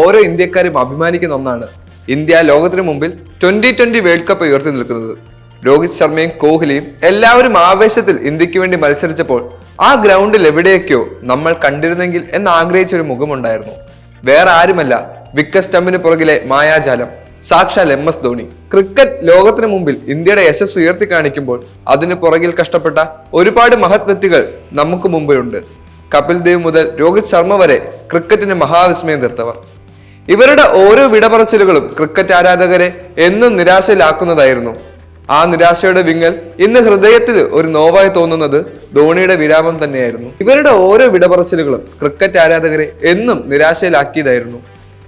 ഓരോ ഇന്ത്യക്കാരും അഭിമാനിക്കുന്ന ഒന്നാണ് ഇന്ത്യ ലോകത്തിന് മുമ്പിൽ ട്വന്റി ട്വന്റി വേൾഡ് കപ്പ് ഉയർത്തി നിൽക്കുന്നത്. രോഹിത് ശർമ്മയും കോഹ്ലിയും എല്ലാവരും ആവേശത്തിൽ ഇന്ത്യയ്ക്ക് വേണ്ടി മത്സരിച്ചപ്പോൾ ആ ഗ്രൗണ്ടിൽ എവിടെയൊക്കെയോ നമ്മൾ കണ്ടിരുന്നെങ്കിൽ എന്ന് ആഗ്രഹിച്ച ഒരു മുഖമുണ്ടായിരുന്നു. വേറെ ആരുമല്ല വിക്കറ്റ് സ്റ്റമ്പിന് പുറകിലെ മായാജാലം സാക്ഷാൽ എം എസ് ധോണി. ക്രിക്കറ്റ് ലോകത്തിന് മുമ്പിൽ ഇന്ത്യയുടെ യശസ് ഉയർത്തി കാണിക്കുമ്പോൾ അതിന് പുറകിൽ കഷ്ടപ്പെട്ട ഒരുപാട് മഹത് വ്യക്തികൾ നമുക്ക് മുമ്പിലുണ്ട്. കപിൽ ദേവ് മുതൽ രോഹിത് ശർമ്മ വരെ ക്രിക്കറ്റിന് മഹാവിസ്മയം തീർത്തവർ. ഇവരുടെ ഓരോ വിടപറച്ചിലുകളും ക്രിക്കറ്റ് ആരാധകരെ എന്നും നിരാശയിലാക്കുന്നതായിരുന്നു. ആ നിരാശയുടെ വിങ്ങൽ ഇന്ന് ഹൃദയത്തിൽ ഒരു നോവായി തോന്നുന്നത് ധോണിയുടെ വിരാമം തന്നെയായിരുന്നു. ഇവരുടെ ഓരോ വിടപറച്ചിലുകളും ക്രിക്കറ്റ് ആരാധകരെ എന്നും നിരാശയിലാക്കിയതായിരുന്നു.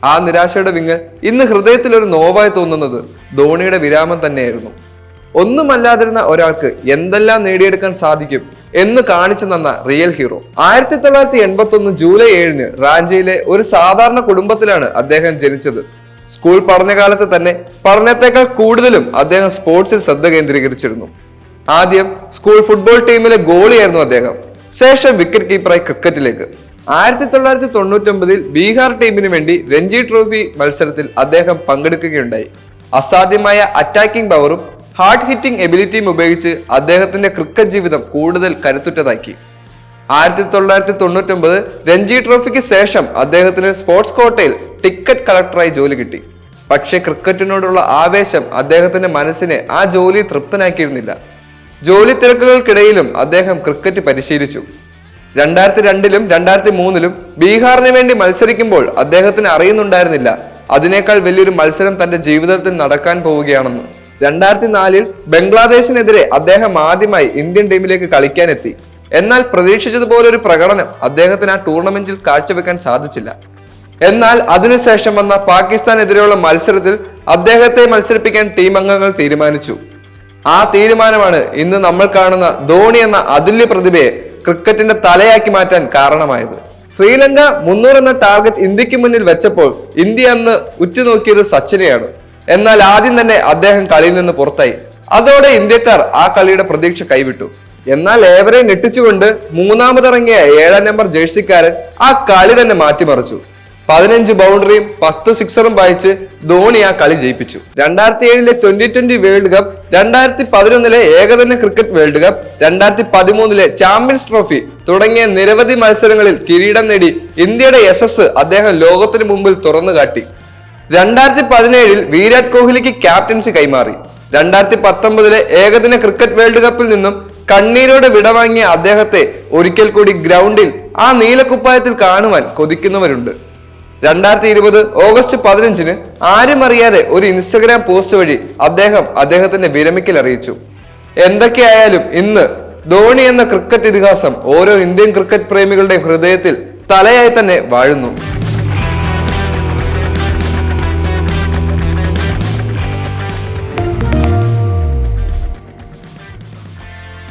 ആ നിരാശയുടെ വിങ്ങൽ ഇന്ന് ഹൃദയത്തിൽ ഒരു നോവായി തോന്നുന്നത് ധോണിയുടെ വിരാമം തന്നെയായിരുന്നു. ഒന്നുമല്ലാതിരുന്ന ഒരാൾക്ക് എന്തെല്ലാം നേടിയെടുക്കാൻ സാധിക്കും എന്ന് കാണിച്ചു തന്ന റിയൽ ഹീറോ ആയിരത്തി തൊള്ളായിരത്തി എൺപത്തി ഒന്ന് ജൂലൈ ഏഴിന് റാഞ്ചിയിലെ ഒരു സാധാരണ കുടുംബത്തിലാണ് അദ്ദേഹം ജനിച്ചത്. സ്കൂൾ പഠനകാലത്ത് തന്നെ പഠനത്തെക്കാൾ കൂടുതലും അദ്ദേഹം സ്പോർട്സിൽ ശ്രദ്ധ കേന്ദ്രീകരിച്ചിരുന്നു. ആദ്യം സ്കൂൾ ഫുട്ബോൾ ടീമിലെ ഗോളിയായിരുന്നു അദ്ദേഹം. ശേഷം വിക്കറ്റ് കീപ്പറായി ക്രിക്കറ്റിലേക്ക്. ആയിരത്തി തൊള്ളായിരത്തി തൊണ്ണൂറ്റൊമ്പതിൽ ബീഹാർ ടീമിന് വേണ്ടി രഞ്ജി ട്രോഫി മത്സരത്തിൽ അദ്ദേഹം പങ്കെടുക്കുകയുണ്ടായി. അസാധ്യമായ അറ്റാക്കിംഗ് പവറും ഹാർഡ് ഹിറ്റിംഗ് എബിലിറ്റിയും ഉപയോഗിച്ച് അദ്ദേഹത്തിന്റെ ക്രിക്കറ്റ് ജീവിതം കൂടുതൽ കരുത്തുറ്റതാക്കി. ആയിരത്തി തൊള്ളായിരത്തി തൊണ്ണൂറ്റൊമ്പത് രഞ്ജി ട്രോഫിക്ക് ശേഷം അദ്ദേഹത്തിന് സ്പോർട്സ് കോട്ടയിൽ ടിക്കറ്റ് കളക്ടറായി ജോലി കിട്ടി. പക്ഷേ ക്രിക്കറ്റിനോടുള്ള ആവേശം അദ്ദേഹത്തിന്റെ മനസ്സിനെ ആ ജോലി തൃപ്തനാക്കിയിരുന്നില്ല. ജോലി തിരക്കുകൾക്കിടയിലും അദ്ദേഹം ക്രിക്കറ്റ് പരിശീലിച്ചു. രണ്ടായിരത്തി രണ്ടിലും രണ്ടായിരത്തി മൂന്നിലും ബീഹാറിന് വേണ്ടി മത്സരിക്കുമ്പോൾ അദ്ദേഹത്തിന് അറിയുന്നുണ്ടായിരുന്നില്ല. അതിനേക്കാൾ വലിയൊരു മത്സരം തന്റെ ജീവിതത്തിൽ നടക്കാൻ പോവുകയാണെന്ന്. രണ്ടായിരത്തി നാലിൽ ബംഗ്ലാദേശിനെതിരെ അദ്ദേഹം ആദ്യമായി ഇന്ത്യൻ ടീമിലേക്ക് കളിക്കാനെത്തി. എന്നാൽ പ്രതീക്ഷിച്ചതുപോലെ ഒരു പ്രകടനം അദ്ദേഹത്തിന് ആ ടൂർണമെന്റിൽ കാഴ്ചവെക്കാൻ സാധിച്ചില്ല. എന്നാൽ അതിനുശേഷം വന്ന പാകിസ്ഥാനെതിരെയുള്ള മത്സരത്തിൽ അദ്ദേഹത്തെ മത്സരിപ്പിക്കാൻ ടീം അംഗങ്ങൾ തീരുമാനിച്ചു. ആ തീരുമാനമാണ് ഇന്ന് നമ്മൾ കാണുന്ന ധോണി എന്ന അതുല്യ പ്രതിഭയെ ക്രിക്കറ്റിന്റെ തലയാക്കി മാറ്റാൻ കാരണമായത്. ശ്രീലങ്ക മുന്നൂറ് എന്ന ടാർഗറ്റ് ഇന്ത്യയ്ക്ക് മുന്നിൽ വെച്ചപ്പോൾ ഇന്ത്യ അന്ന് ഉറ്റുനോക്കിയത് സച്ചിനെയാണ്. എന്നാൽ ആദ്യം തന്നെ അദ്ദേഹം കളിയിൽ നിന്ന് പുറത്തായി. അതോടെ ഇന്ത്യക്കാർ ആ കളിയുടെ പ്രതീക്ഷ കൈവിട്ടു. എന്നാൽ ഏവരെ ഞെട്ടിച്ചുകൊണ്ട് മൂന്നാമതിറങ്ങിയ ഏഴാം നമ്പർ ജേഴ്സിക്കാരൻ ആ കളി തന്നെ മാറ്റിമറിച്ചു. പതിനഞ്ച് ബൗണ്ടറിയും പത്ത് സിക്സറും വായിച്ച് ധോണി ആ കളി ജയിപ്പിച്ചു. രണ്ടായിരത്തി ഏഴിലെ ട്വന്റി ട്വന്റി വേൾഡ് കപ്പ് രണ്ടായിരത്തി പതിനൊന്നിലെ ഏകദിന ക്രിക്കറ്റ് വേൾഡ് കപ്പ് രണ്ടായിരത്തി പതിമൂന്നിലെ ചാമ്പ്യൻസ് ട്രോഫി തുടങ്ങിയ നിരവധി മത്സരങ്ങളിൽ കിരീടം നേടി ഇന്ത്യയുടെ യശസ് അദ്ദേഹം ലോകത്തിന് മുമ്പിൽ തുറന്നു കാട്ടി രണ്ടായിരത്തി പതിനേഴിൽ വിരാട് കോഹ്ലിക്ക് ക്യാപ്റ്റൻസി കൈമാറി. രണ്ടായിരത്തി പത്തൊമ്പതിലെ ഏകദിന ക്രിക്കറ്റ് വേൾഡ് കപ്പിൽ നിന്നും കണ്ണീരോടെ വിടവാങ്ങിയ അദ്ദേഹത്തെ ഒരിക്കൽ കൂടി ഗ്രൗണ്ടിൽ ആ നീലക്കുപ്പായത്തിൽ കാണുവാൻ കൊതിക്കുന്നവരുണ്ട്. രണ്ടായിരത്തി ഇരുപത് ഓഗസ്റ്റ് പതിനഞ്ചിന് ആരും അറിയാതെ ഒരു ഇൻസ്റ്റഗ്രാം പോസ്റ്റ് വഴി അദ്ദേഹം അദ്ദേഹത്തിന്റെ വിരമിക്കൽ അറിയിച്ചു. എന്തൊക്കെയായാലും ഇന്ന് ധോണി എന്ന ക്രിക്കറ്റ് ഇതിഹാസം ഓരോ ഇന്ത്യൻ ക്രിക്കറ്റ് പ്രേമികളുടെയും ഹൃദയത്തിൽ തലയായി തന്നെ വാഴുന്നു.